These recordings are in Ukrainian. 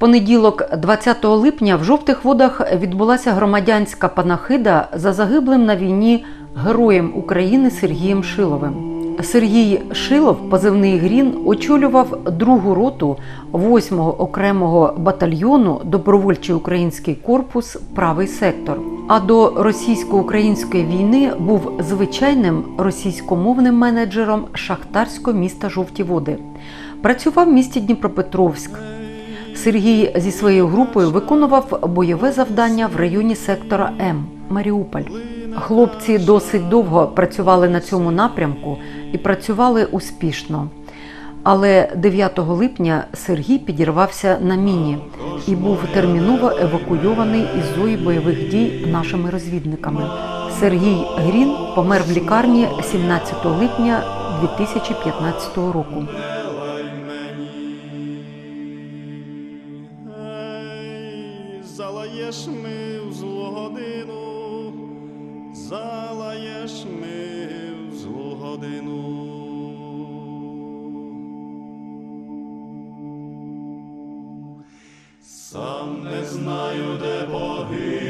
понеділок, 20 липня, в жовтих водах відбулася громадянська панахида за загиблим на війні героєм України Сергієм Шиловим. Сергій Шилов, позивний Грін, очолював другу роту 8-го окремого батальйону Добровольчий український корпус Правий сектор. А до російсько-української війни був звичайним російськомовним менеджером шахтарського міста Жовті Води. Працював в місті Дніпропетровськ. Сергій зі своєю групою виконував бойове завдання в районі сектора М Маріуполь. Хлопці досить довго працювали на цьому напрямку і працювали успішно. Але 9 липня Сергій підірвався на міні і був терміново евакуйований із зої бойових дій нашими розвідниками. Сергій Грін помер в лікарні 17 липня 2015 року. Знаю, де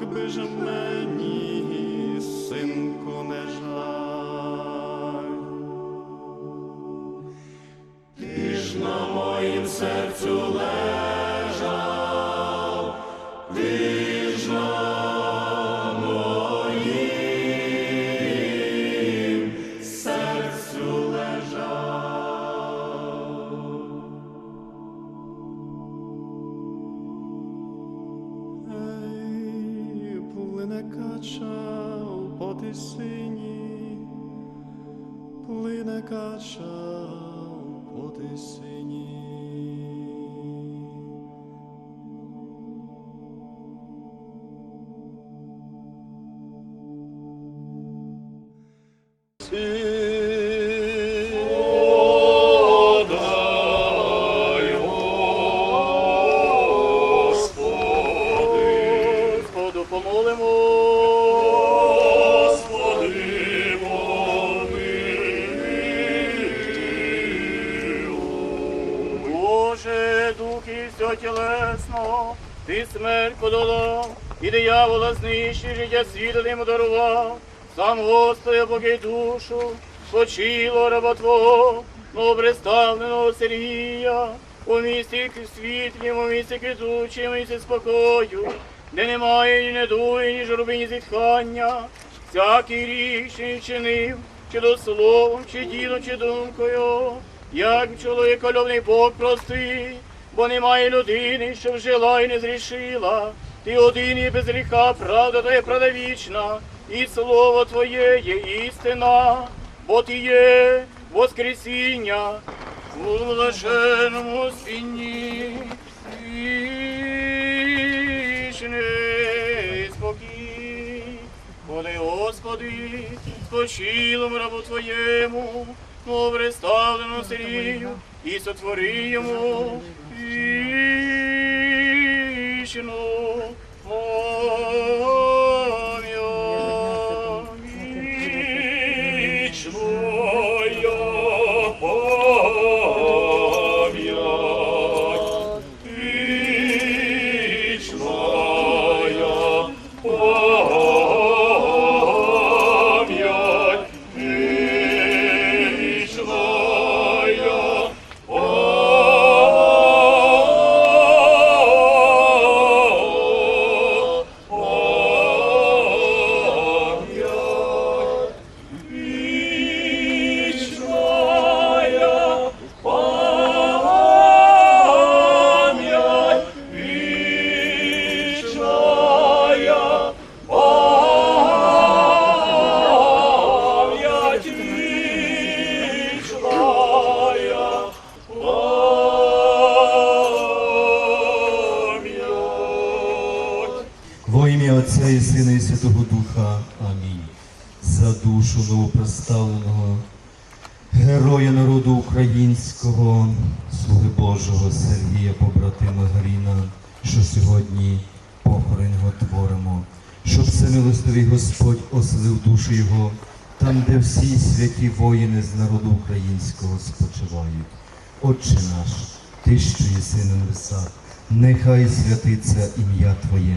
якби ж мені, синку, не жаль. Ти ж на моїм серцю лежав, потисині. Диявола життя світу йому дарував. Сам Господи, поки душу, почило раба Твого, новоприставленого Сергія, у місті світлім, у місті квітучим, місті спокою, де немає ні недуги, ні журби, ні зітхання, всякий й чинив, чи до словом, чи ділом, чи думкою, як чоловіка любний Бог простий, бо немає людини, що жила і не зрішила. Ти один і без гріха, правда твоя правда вічна, і слово Твоє є істина, бо Ти є Воскресіння, у блаженому спінні, вічний спокій. Коли, Господи, спочилом рабу Твоєму, мов представлену Сирію, і сотвори йому вічну Отця і Сина і Святого Духа. Амінь. За душу новопроставленого героя народу українського, слуги Божого Сергія, побратима Гаріна, що сьогодні похорон його творимо, щоб всемилостивий Господь оселив душу його там, де всі святі воїни з народу українського спочивають. Отче наш, ти що єси на небесах, нехай святиться ім'я Твоє,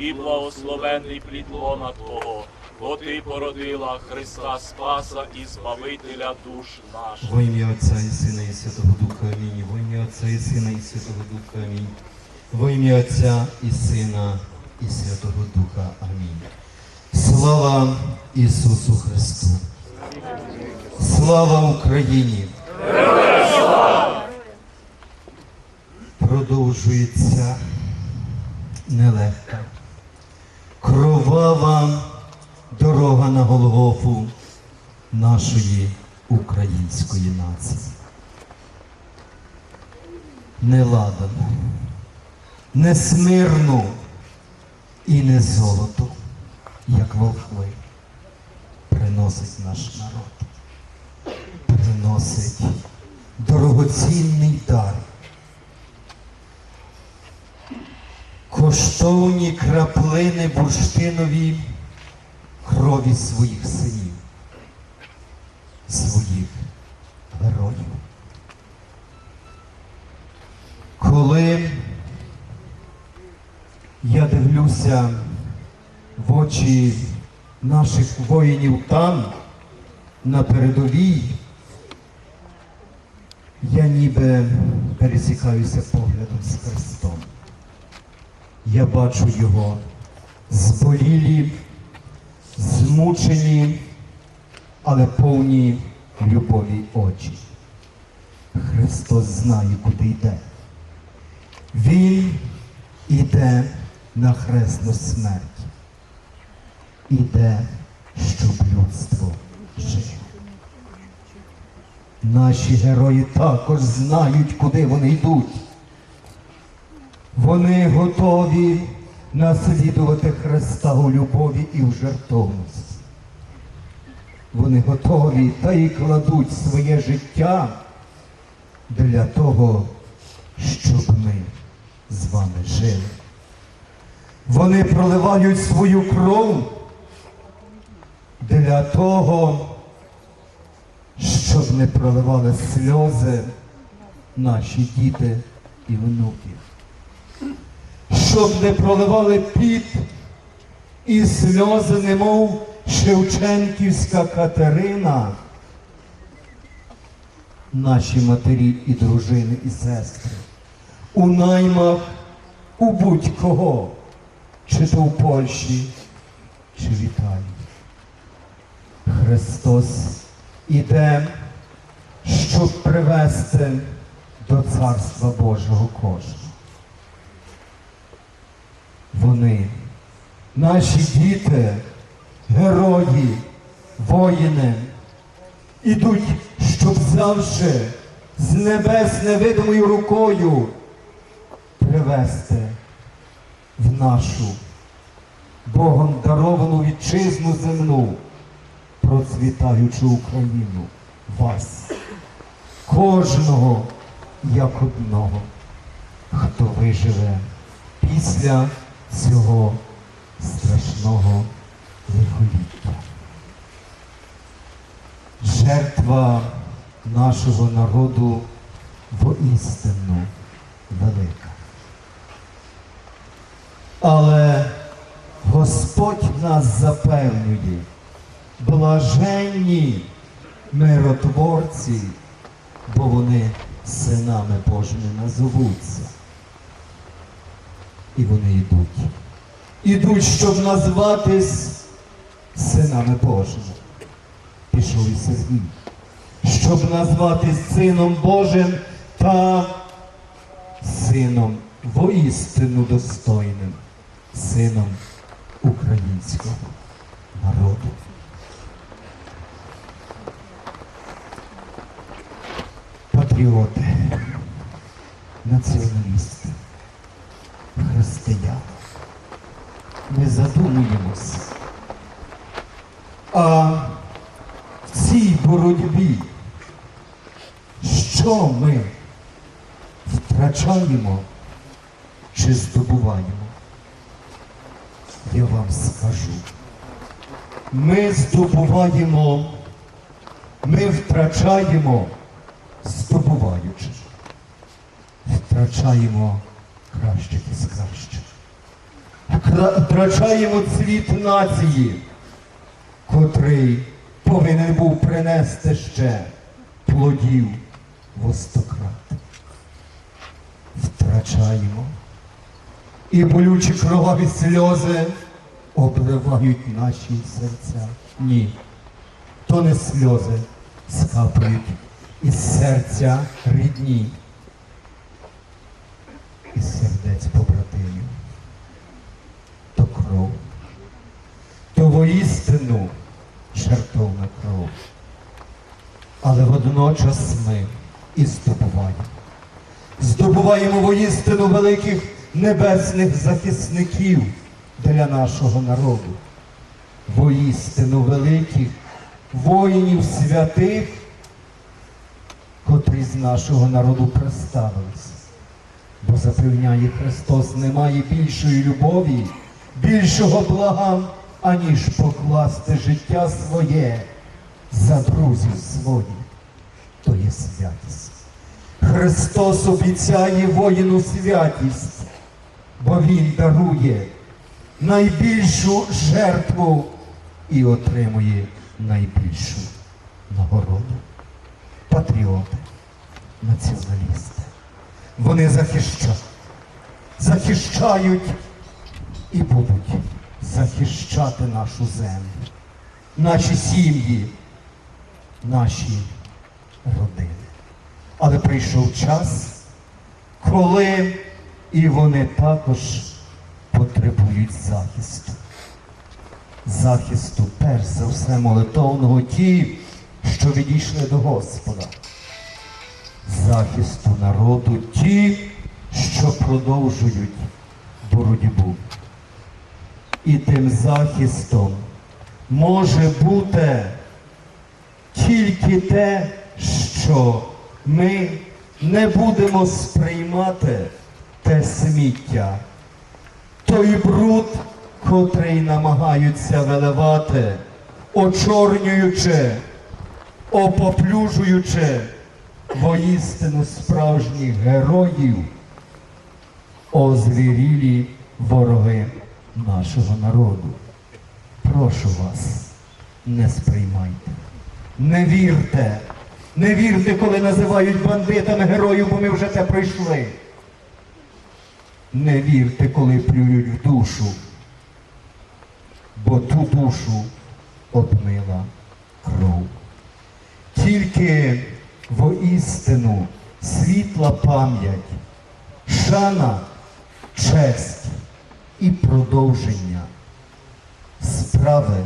і благословенний плід лона Твого, бо ти породила Христа Спаса і Збавителя душ наших. Во ім'я Отця і Сина і Святого Духа Амінь. Во ім'я Отця і Сина і Святого Духа Амінь. Во ім'я Отця і Сина і Святого Духа Амінь. Слава Ісусу Христу! Слава Україні! Продовжується нелегка, кровава дорога на Голгофу нашої української нації. Не ладану, не смирну і не золото, як волхви, приносить наш народ, приносить дорогоцінний дар. Коштовні краплини бурштинові крові своїх синів, своїх героїв. Коли я дивлюся в очі наших воїнів там, на передовій, я ніби пересікаюся поглядом з Христом. Я бачу його зболілі, змучені, але повні любові очі. Христос знає, куди йде. Він іде на хресну смерть. Іде, щоб людство жило. Наші герої також знають, куди вони йдуть. Вони готові наслідувати Христа у любові і в жертовності. Вони готові та й кладуть своє життя для того, щоб ми з вами жили. Вони проливають свою кров для того, щоб не проливали сльози наші діти і внуки щоб не проливали піт і сльози, немов Шевченківська Катерина, наші матері і дружини і сестри, у наймах у будь-кого, чи то в Польщі, чи в Італії. Христос іде, щоб привести до Царства Божого кожного вони, наші діти, герої, воїни, ідуть, щоб завжди з небес невидимою рукою привести в нашу Богом даровану вітчизну земну, процвітаючу Україну, вас, кожного як одного, хто виживе після цього страшного лихоліття. Жертва нашого народу воістину велика. Але Господь нас запевнює, блаженні миротворці, бо вони синами Божими назовуться. І вони йдуть. Ідуть, щоб назватись синами Божими. Пішов і Сергій, щоб назватись Сином Божим та сином воістину достойним, сином українського народу. Патріоти, націоналісти, християни. Ми задумуємось. А в цій боротьбі, що ми втрачаємо чи здобуваємо? Я вам скажу. Ми здобуваємо, ми втрачаємо, здобуваючи. Втрачаємо кращих із кращих. Втрачаємо цвіт нації, котрий повинен був принести ще плодів востократ. Втрачаємо. І болючі кроваві сльози обливають наші серця. Ні, то не сльози скапають із серця рідні, із побратимів. То кров, то воістину жертовна кров. Але водночас ми і здобуваємо. Здобуваємо воістину великих небесних захисників для нашого народу. Воістину великих воїнів святих, котрі з нашого народу представилися. Бо запевняє Христос, немає більшої любові, більшого блага, аніж покласти життя своє за друзів своїх. То є святість. Христос обіцяє воїну святість, бо Він дарує найбільшу жертву і отримує найбільшу нагороду. Патріоти, націоналісти. Вони захищають, захищають і будуть захищати нашу землю, наші сім'ї, наші родини. Але прийшов час, коли і вони також потребують захисту. Захисту, перш за все, молитовного ті, що відійшли до Господа. Захисту народу ті, що продовжують боротьбу. І тим захистом може бути тільки те, що ми не будемо сприймати те сміття, той бруд, котрий намагаються виливати, очорнюючи, опоплюжуючи воістину справжніх героїв, озвірілі вороги нашого народу. Прошу вас, не сприймайте. Не вірте, не вірте, коли називають бандитами героїв, бо ми вже це пройшли. Не вірте, коли плюють в душу, бо ту душу обмила кров. Тільки воістину світла пам'ять, шана, честь і продовження справи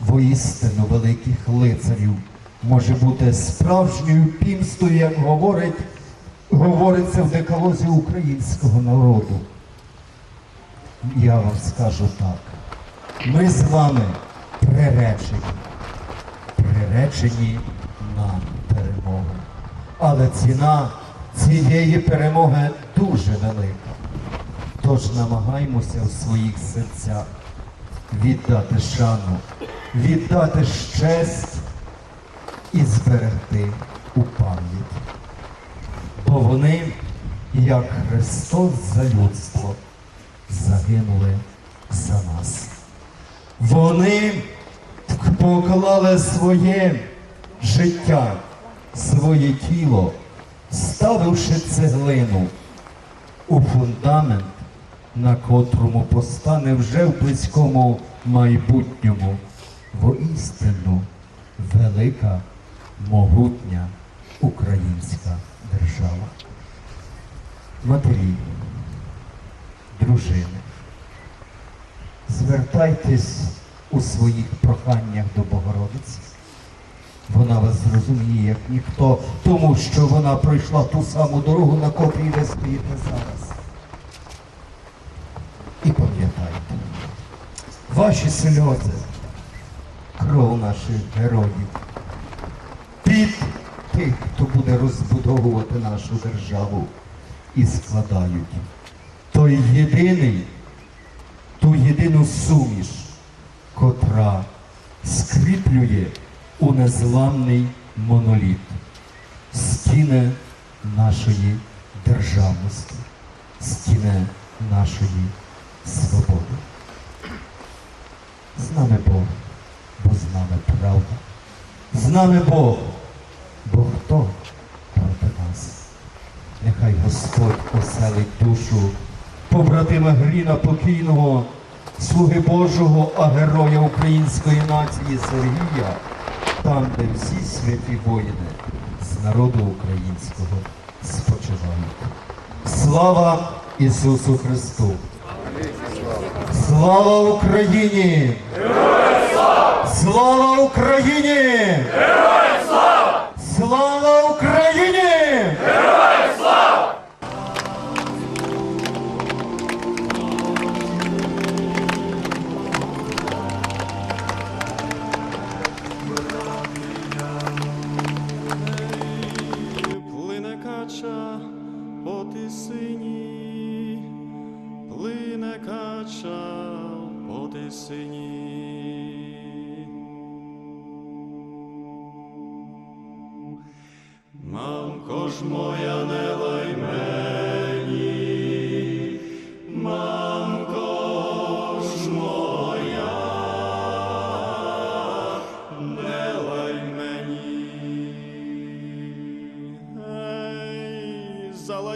воістину великих лицарів може бути справжньою пімстою, як говорить, говориться в декалозі українського народу. Я вам скажу так. Ми з вами приречені, приречені. Але ціна цієї перемоги дуже велика. Тож намагаймося в своїх серцях віддати шану, віддати честь і зберегти у пам'ять. Бо вони, як Христос за людство, загинули за нас. Вони поклали своє життя, своє тіло, ставивши цеглину у фундамент, на котрому постане вже в близькому майбутньому воістину велика, могутня українська держава. Матері, дружини, звертайтесь у своїх проханнях до Богородиці. Вона вас зрозуміє, як ніхто, тому що вона пройшла ту саму дорогу, на котрій ви стоїте зараз. І пам'ятайте, ваші сльози, кров наших героїв, під тих, хто буде розбудовувати нашу державу і складають той єдиний, ту єдину суміш, котра скріплює у незламний моноліт стіни нашої державності, стіни нашої свободи. З нами Бог, бо з нами правда. З нами Бог, бо хто проти нас? Нехай Господь оселить душу побратима Гріна покійного, слуги Божого, а героя української нації Сергія, там, де всі святі воїни з народу українського спочивають. Слава Ісусу Христу! Слава Україні! Слава Україні! Слава Україні!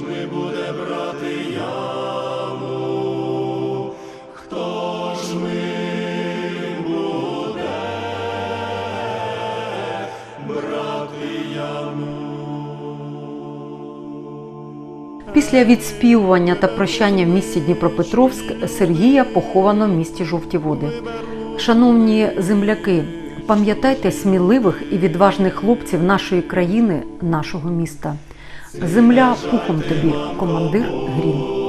ми буде брати яму? Хто ж ми буде брати яму? Після відспівування та прощання в місті Дніпропетровськ Сергія поховано в місті Жовті Води. Шановні земляки, пам'ятайте сміливих і відважних хлопців нашої країни, нашого міста. Земля пухом тобі, командир Грім.